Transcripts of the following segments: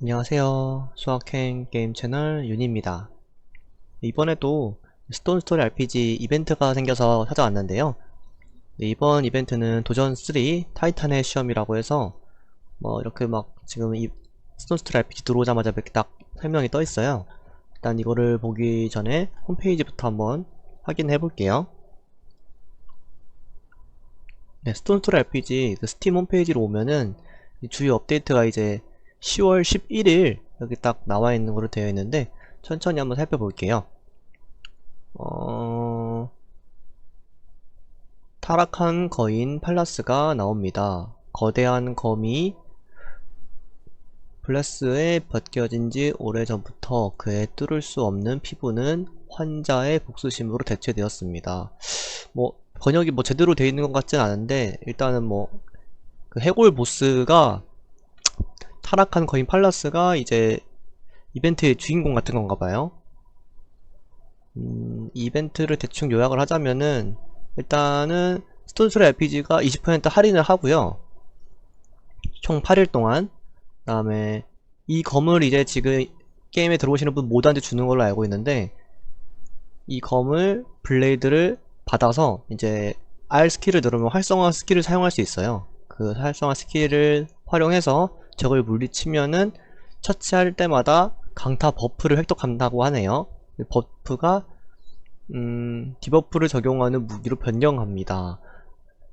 안녕하세요. 수학행 게임 채널 윤입니다. 이번에도 스톤 스토리 RPG 이벤트가 생겨서 찾아왔는데요. 네, 이번 이벤트는 도전 3 타이탄의 시험이라고 해서 뭐 이렇게 막 지금 이 스톤 스토리 RPG 들어오자마자 이렇게 딱 설명이 떠 있어요. 일단 이거를 보기 전에 홈페이지부터 한번 확인해 볼게요. 네, 스톤 스토리 RPG 그 스팀 홈페이지로 오면은 이 주요 업데이트가 이제 10월 11일 여기 딱 나와 있는 걸로 되어 있는데 천천히 한번 살펴볼게요. 어... 타락한 거인 팔라스가 나옵니다. 거대한 거미 블레스에 벗겨진 지 오래전부터 그의 뚫을 수 없는 피부는 환자의 복수심으로 대체되었습니다. 뭐 번역이 뭐 제대로 되어 있는 것 같진 않은데 일단은 뭐 그 해골 보스가 타락한 거인 팔라스가 이제 이벤트의 주인공 같은 건가 봐요. 음, 이벤트를 대충 요약을 하자면은 일단은 스톤스리 RPG가 20% 할인을 하고요. 총 8일 동안 그 다음에 이 검을 이제 지금 게임에 들어오시는 분 모두한테 주는 걸로 알고 있는데 이 검을 블레이드를 받아서 이제 R 스킬을 누르면 활성화 스킬을 사용할 수 있어요. 그 활성화 스킬을 활용해서 적을 물리치면은 처치할 때마다 강타 버프를 획득한다고 하네요. 이 버프가 음, 디버프를 적용하는 무기로 변경합니다.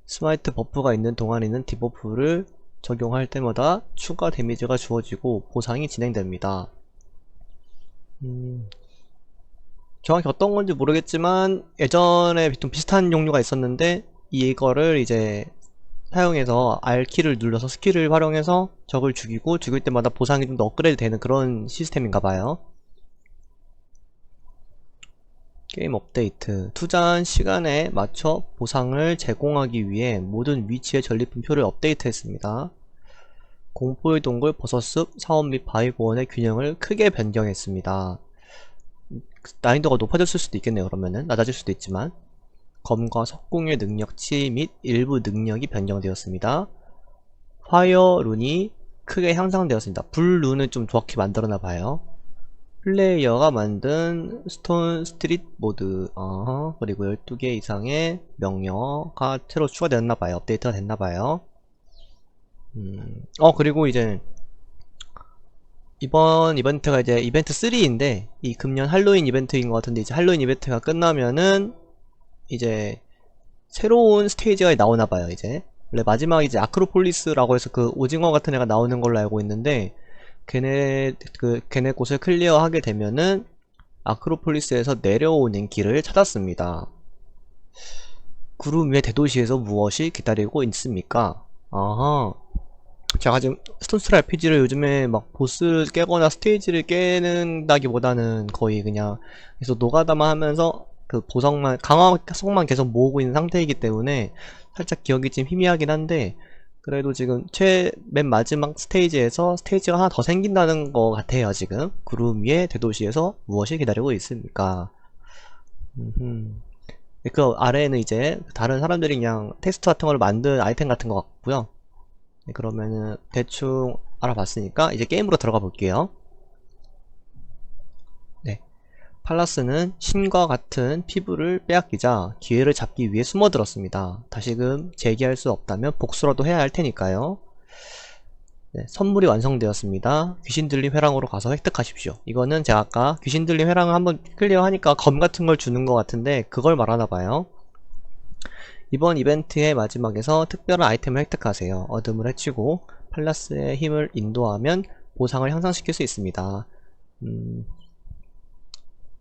스마이트 버프가 있는 동안에는 디버프를 적용할 때마다 추가 데미지가 주어지고 보상이 진행됩니다. 음, 정확히 어떤 건지 모르겠지만 예전에 좀 비슷한 종류가 있었는데 이거를 이제 사용해서 R키를 눌러서 스킬을 활용해서 적을 죽이고 죽일 때마다 보상이 좀 더 업그레이드 되는 그런 시스템인가 봐요. 게임 업데이트. 투자한 시간에 맞춰 보상을 제공하기 위해 모든 위치의 전리품표를 업데이트했습니다. 공포의 동굴, 버섯숲, 사원 및 바위 고원의 균형을 크게 변경했습니다. 난이도가 높아졌을 수도 있겠네요, 그러면은. 낮아질 수도 있지만. 검과 석궁의 능력치 및 일부 능력이 변경되었습니다. 화이어 룬이 크게 향상되었습니다. 불 룬을 좀 정확히 만들어놔봐요. 플레이어가 만든 스톤 스트릿 모드, 어허, 그리고 12개 이상의 명령어가 새로 추가되었나봐요. 업데이트가 됐나봐요. 음, 어, 그리고 이제, 이번 이벤트가 이제 이벤트 3인데, 이 금년 할로윈 이벤트인 것 같은데, 이제 할로윈 이벤트가 끝나면은, 이제 새로운 스테이지가 나오나 봐요 이제. 원래 마지막 이제 아크로폴리스라고 해서 그 오징어 같은 애가 나오는 걸로 알고 있는데 걔네 그 걔네 곳을 클리어하게 되면은 아크로폴리스에서 내려오는 길을 찾았습니다. 구름 위의 대도시에서 무엇이 기다리고 있습니까? 아하. 제가 지금 스톤스트라 RPG를 요즘에 막 보스 깨거나 스테이지를 깨는다기보다는 거의 그냥 그래서 노가다만 하면서 그 보석만 강화석만 계속 모으고 있는 상태이기 때문에 살짝 기억이 좀 희미하긴 한데 그래도 지금 최 맨 마지막 스테이지에서 스테이지가 하나 더 생긴다는 것 같아요 지금. 구름 위에 대도시에서 무엇이 기다리고 있습니까? 음흠. 그 아래에는 이제 다른 사람들이 그냥 텍스트 같은 걸 만든 아이템 같은 것 같고요. 네, 그러면은 대충 알아봤으니까 이제 게임으로 들어가 볼게요 팔라스는 신과 같은 피부를 빼앗기자 기회를 잡기 위해 숨어들었습니다. 다시금 재기할 수 없다면 복수라도 해야 할 테니까요. 네, 선물이 완성되었습니다. 귀신 들림 회랑으로 가서 획득하십시오. 이거는 제가 아까 귀신 들림 회랑을 한번 클리어하니까 검 같은 걸 주는 것 같은데 그걸 말하나봐요. 이번 이벤트의 마지막에서 특별한 아이템을 획득하세요. 어둠을 해치고 팔라스의 힘을 인도하면 보상을 향상시킬 수 있습니다. 음,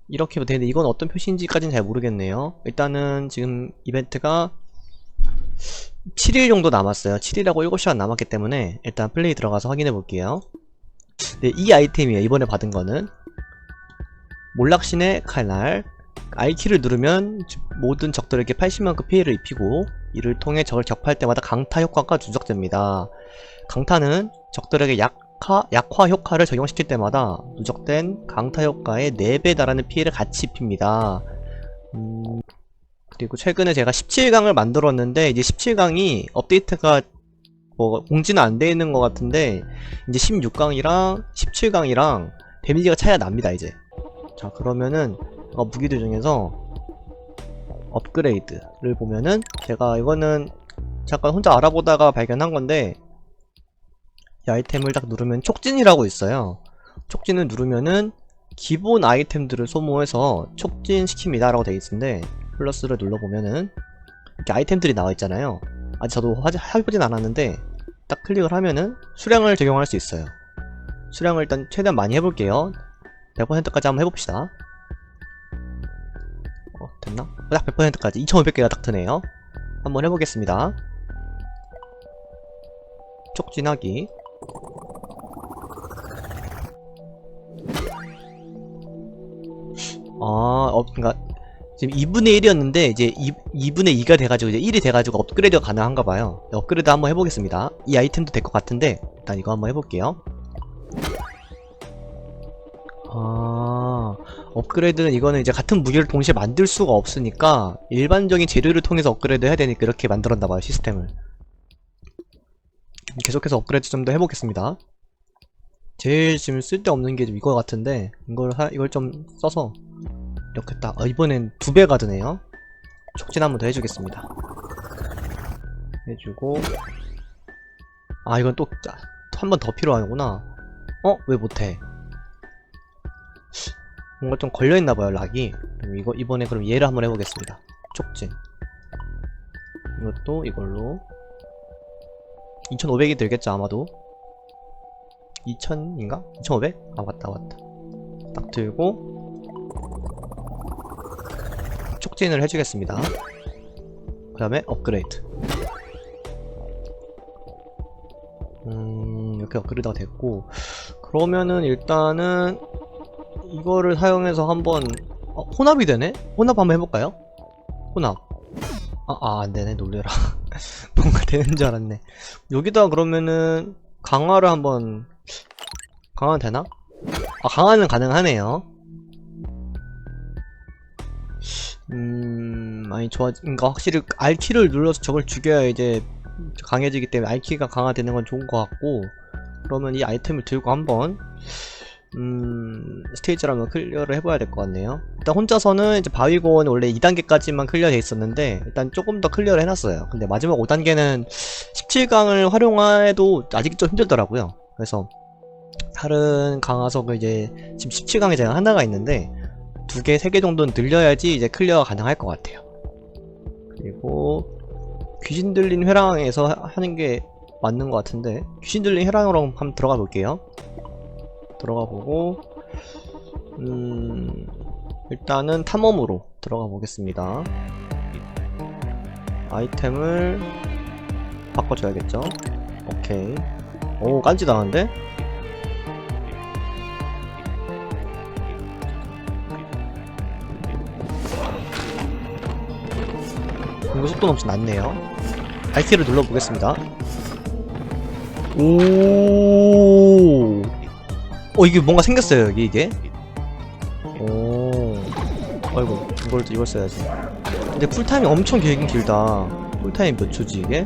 이렇게 되는데 이건 어떤 표시인지까지는 잘 모르겠네요. 일단은 지금 이벤트가 7일 정도 남았어요. 7일하고 7시간 남았기 때문에 일단 플레이 들어가서 확인해 볼게요. 네, 이 아이템이에요. 이번에 받은 거는. 몰락신의 칼날. I키를 누르면 모든 적들에게 80만큼 피해를 입히고 이를 통해 적을 격파할 때마다 강타 효과가 누적됩니다. 강타는 적들에게 약 약화, 약화 효과를 적용시킬 때마다 누적된 강타 효과의 4배 달하는 피해를 같이 입힙니다. 음, 그리고 최근에 제가 17강을 만들었는데 이제 17강이 업데이트가 뭐 공지는 안 돼 있는 것 같은데 이제 16강이랑 17강이랑 데미지가 차이가 납니다 이제 자 그러면은 어, 무기들 중에서 업그레이드를 보면은 제가 이거는 잠깐 혼자 알아보다가 발견한 건데 이 아이템을 딱 누르면 촉진이라고 있어요. 촉진을 누르면은 기본 아이템들을 소모해서 촉진시킵니다 라고 되어 있는데 플러스를 눌러보면은 이렇게 아이템들이 나와 있잖아요. 아직 저도 하, 해보진 않았는데 딱 클릭을 하면은 수량을 적용할 수 있어요. 수량을 일단 최대한 많이 해볼게요. 100%까지 한번 해봅시다. 어 됐나? 딱 100%까지. 2500개가 딱 드네요. 한번 해보겠습니다. 촉진하기 아, 어, 그니까, 지금 2분의 1이었는데, 이제 2, 2분의 2가 돼가지고, 이제 1이 돼가지고 업그레이드가 가능한가 봐요. 네, 업그레이드 한번 해보겠습니다. 이 아이템도 될 것 같은데, 일단 이거 한번 해볼게요. 아, 업그레이드는 이거는 이제 같은 무기를 동시에 만들 수가 없으니까, 일반적인 재료를 통해서 업그레이드 해야 되니까 이렇게 만들었나봐요, 시스템을. 계속해서 업그레이드 좀 더 해보겠습니다. 제일 지금 쓸데없는 게 좀 이거 같은데, 이걸, 하, 이걸 좀 써서, 이렇게 딱, 아, 이번엔 두 배가 드네요. 촉진 한 번 더 해주겠습니다. 해주고, 아, 이건 또, 한 번 더 필요하구나. 어? 왜 못해? 뭔가 좀 걸려있나봐요, 락이. 그럼 이거, 이번에 그럼 얘를 한번 해보겠습니다. 촉진. 이것도 이걸로. 2500이 들겠죠, 아마도. 2000인가? 2500? 아, 맞다, 맞다. 딱 들고, 촉진을 해주겠습니다. 그 다음에 업그레이드. 음, 이렇게 업그레이드가 됐고, 그러면은 일단은, 이거를 사용해서 한번, 어, 혼합이 되네? 혼합 한번 해볼까요? 혼합. 아, 아, 안 되네, 놀래라. 뭔가 되는 줄 알았네. 여기다 그러면은, 강화를 한번, 강화 되나? 아, 강화는 가능하네요. 음, 많이 좋아, 그니까 확실히 R키를 눌러서 적을 죽여야 이제 강해지기 때문에 R키가 강화되는 건 좋은 것 같고, 그러면 이 아이템을 들고 한번, 음, 스테이지를 한번 클리어를 해봐야 될 것 같네요. 일단 혼자서는 이제 바위고원 원래 2단계까지만 클리어 돼 있었는데, 일단 조금 더 클리어를 해놨어요. 근데 마지막 5단계는 17강을 활용해도 아직 좀 힘들더라고요. 그래서, 다른 강화석을 이제, 지금 17강에 제가 하나가 있는데, 두 개, 세 개 정도는 늘려야지 이제 클리어가 가능할 것 같아요. 그리고 귀신 들린 회랑에서 하- 하는 게 맞는 것 같은데 귀신 들린 회랑으로 한번 들어가 볼게요. 들어가 보고 음 일단은 탐험으로 들어가 보겠습니다. 아이템을 바꿔줘야겠죠. 오케이. 오 깐지 당한데? 공격 속도는 엄청 낮네요. R키를 눌러보겠습니다. 오. 어, 이게 뭔가 생겼어요, 여기, 이게. 오. 아이고, 이걸, 이걸 써야지. 근데 쿨타임이 엄청 길긴 길다. 쿨타임 몇 초지, 이게?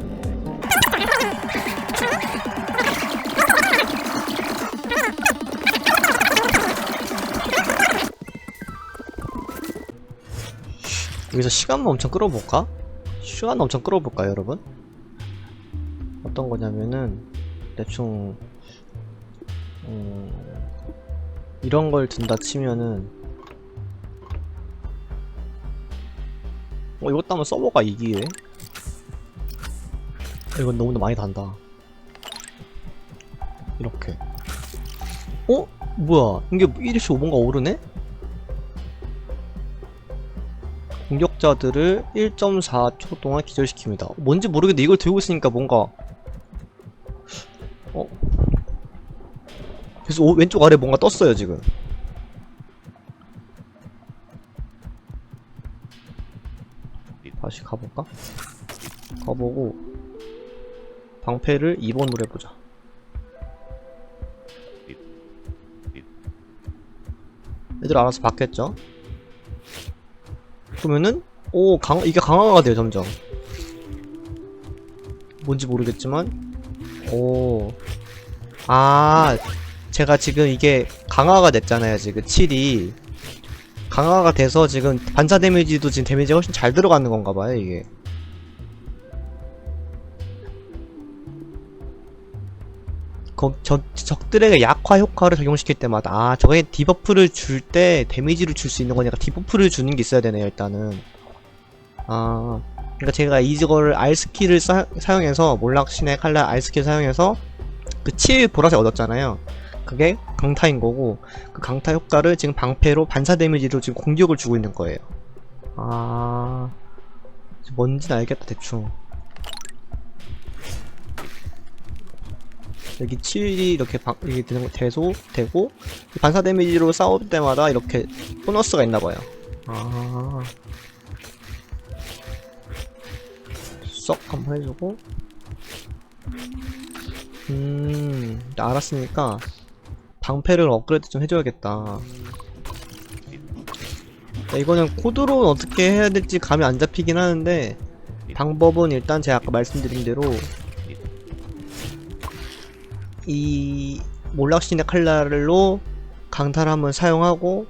여기서 시간만 엄청 끌어볼까? 시간 엄청 끌어볼까요, 여러분? 어떤 거냐면은, 대충, 음, 이런 걸 든다 치면은, 어, 이것도 한번 서버가 이기에? 이건 너무 많이 단다. 이렇게. 어? 뭐야? 이게 1시 5분가 오르네? 공격자들을 1.4초 동안 기절시킵니다. 뭔지 모르겠는데 이걸 들고 있으니까 뭔가 어? 그래서 오- 왼쪽 아래 뭔가 떴어요 지금. 다시 가볼까? 가보고 방패를 2번으로 해보자. 애들 알아서 받겠죠? 그러면은 오 강, 이게 강화가 돼요 점점 뭔지 모르겠지만 오. 아, 제가 지금 이게 강화가 됐잖아요. 지금 7이. 강화가 돼서 지금 반사 데미지도 지금 데미지가 훨씬 잘 들어가는 건가 봐요, 이게. 거, 저, 적들에게 약화 효과를 적용시킬 때마다, 아, 저게 디버프를 줄 때 데미지를 줄 수 있는 거니까 디버프를 주는 게 있어야 되네요, 일단은. 아, 그러니까 제가 이거를 스킬을 사, 사용해서, 몰락신의 칼날 스킬 사용해서, 그7 보라색 얻었잖아요. 그게 강타인 거고, 그 강타 효과를 지금 방패로 반사 데미지로 지금 공격을 주고 있는 거예요. 아, 뭔지는 알겠다, 대충. 여기 7이 이렇게 방, 이게 되는 거, 대소, 되고, 반사 데미지로 싸울 때마다 이렇게 보너스가 있나 봐요. 아. 썩 한번 해주고. 음, 알았으니까, 방패를 업그레이드 좀 해줘야겠다. 자, 이거는 코드로 어떻게 해야 될지 감이 안 잡히긴 하는데, 방법은 일단 제가 아까 말씀드린 대로, 이 몰락신의 칼날로 강타를 한번 사용하고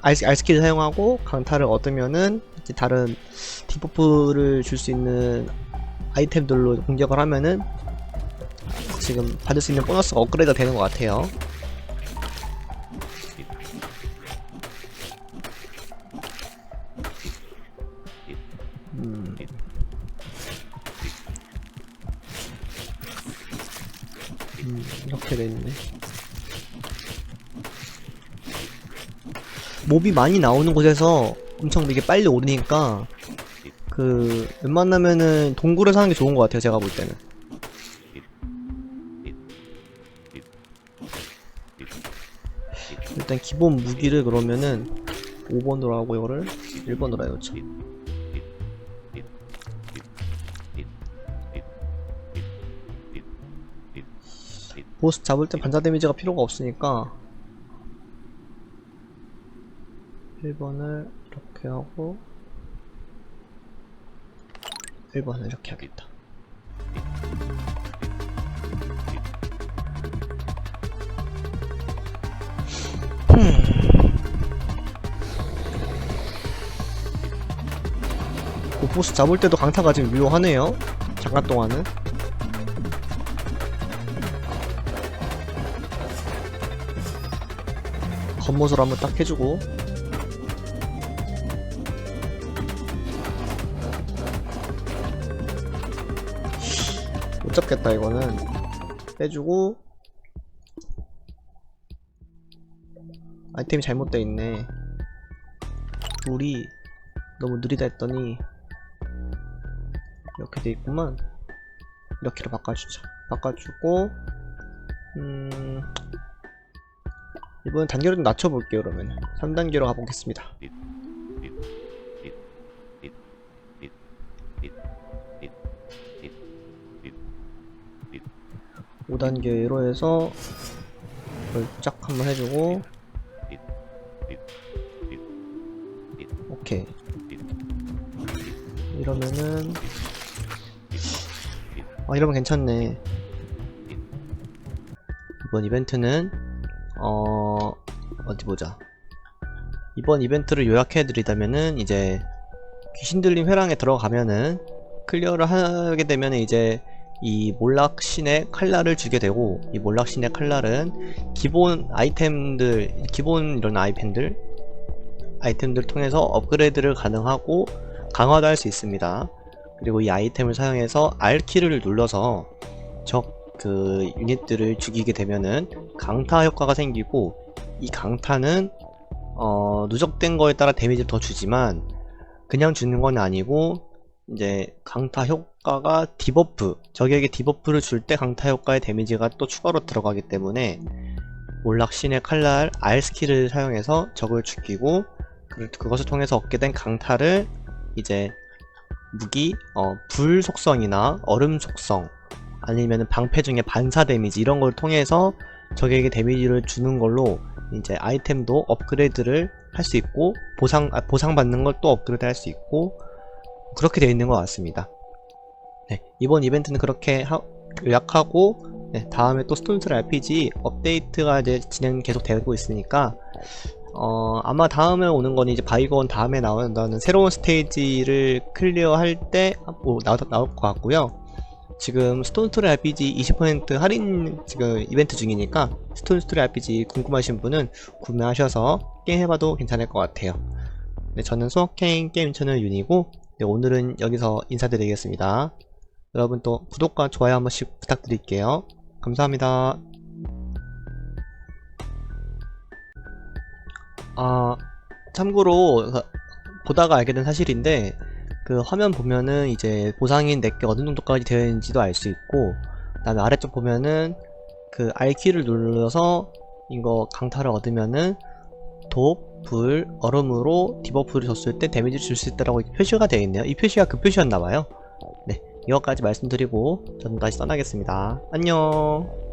알스, 알스킬을 사용하고 강타를 얻으면은 이제 다른 디버프를 줄 수 있는 아이템들로 공격을 하면은 지금 받을 수 있는 보너스가 업그레이드가 되는 것 같아요. 음, 이렇게 돼있네. 몹이 많이 나오는 곳에서 엄청 이게 빨리 오르니까, 그, 웬만하면은 동굴을 사는 게 좋은 것 같아요, 제가 볼 때는. 일단 기본 무기를 그러면은 5번으로 하고 이거를 1번으로 해놓자. 보스 잡을 때 반사 데미지가 필요가 없으니까. 1번을 이렇게 하고 1번을 이렇게 하겠다. 그 보스 잡을 때도 강타가 지금 유효하네요. 잠깐 동안은 겉모습 한번 딱 해주고. 못 잡겠다 이거는. 빼주고. 아이템이 잘못되어 있네. 둘이 너무 느리다 했더니 이렇게 돼 있구만. 이렇게로 바꿔주자. 바꿔주고 음 이번엔 단계를 좀 낮춰볼게요 그러면. 3단계로 가보겠습니다. 5단계로 해서 이걸 쫙 한번 해주고. 오케이. 이러면은 아 이러면 괜찮네. 이번 이벤트는 어 어디 보자. 이번 이벤트를 요약해드리자면은 이제 귀신 들림 회랑에 들어가면은 클리어를 하게 되면 이제 이 몰락신의 칼날을 주게 되고 이 몰락신의 칼날은 기본 아이템들 기본 이런 아이템들 아이템들을 통해서 업그레이드를 가능하고 강화도 할 수 있습니다. 그리고 이 아이템을 사용해서 R키를 눌러서 적 그 유닛들을 죽이게 되면은 강타 효과가 생기고 이 강타는 어 누적된 거에 따라 데미지를 더 주지만 그냥 주는 건 아니고 이제 강타 효과가 디버프 적에게 디버프를 줄 때 강타 효과의 데미지가 또 추가로 들어가기 때문에 몰락신의 칼날 R 스킬을 사용해서 적을 죽이고 그, 그것을 통해서 얻게 된 강타를 이제 무기 어, 불 속성이나 얼음 속성 아니면 방패 중에 반사 데미지 이런 걸 통해서 적에게 데미지를 주는 걸로 이제 아이템도 업그레이드를 할 수 있고 보상 아, 보상 받는 걸 또 업그레이드 할 수 있고 그렇게 되어 있는 것 같습니다. 네, 이번 이벤트는 그렇게 하, 요약하고 네, 다음에 또 스톤스 RPG 업데이트가 이제 진행 계속 되고 있으니까 어, 아마 다음에 오는 건 이제 바이건 다음에 나온다는 새로운 스테이지를 클리어할 때 뭐, 나, 나올 것 같고요. 지금 스톤스토리 RPG 20% 할인 지금 이벤트 중이니까 스톤스토리 RPG 궁금하신 분은 구매하셔서 게임 해봐도 괜찮을 것 같아요. 네, 저는 수학행 게임 채널 윤이고 네, 오늘은 여기서 인사드리겠습니다. 여러분 또 구독과 좋아요 한 번씩 부탁드릴게요. 감사합니다. 아, 참고로 그, 보다가 알게 된 사실인데 그 화면 보면은 이제 보상인 내게 어느 정도까지 되어 있는지도 알 수 있고 그 다음에 아래쪽 보면은 그 R키를 눌러서 이거 강타를 얻으면은 독, 불, 얼음으로 디버프를 줬을 때 데미지 줄수 있다라고 표시가 되어 있네요. 이 표시가 그 표시였나봐요. 네, 이거까지 말씀드리고 저는 다시 떠나겠습니다. 안녕.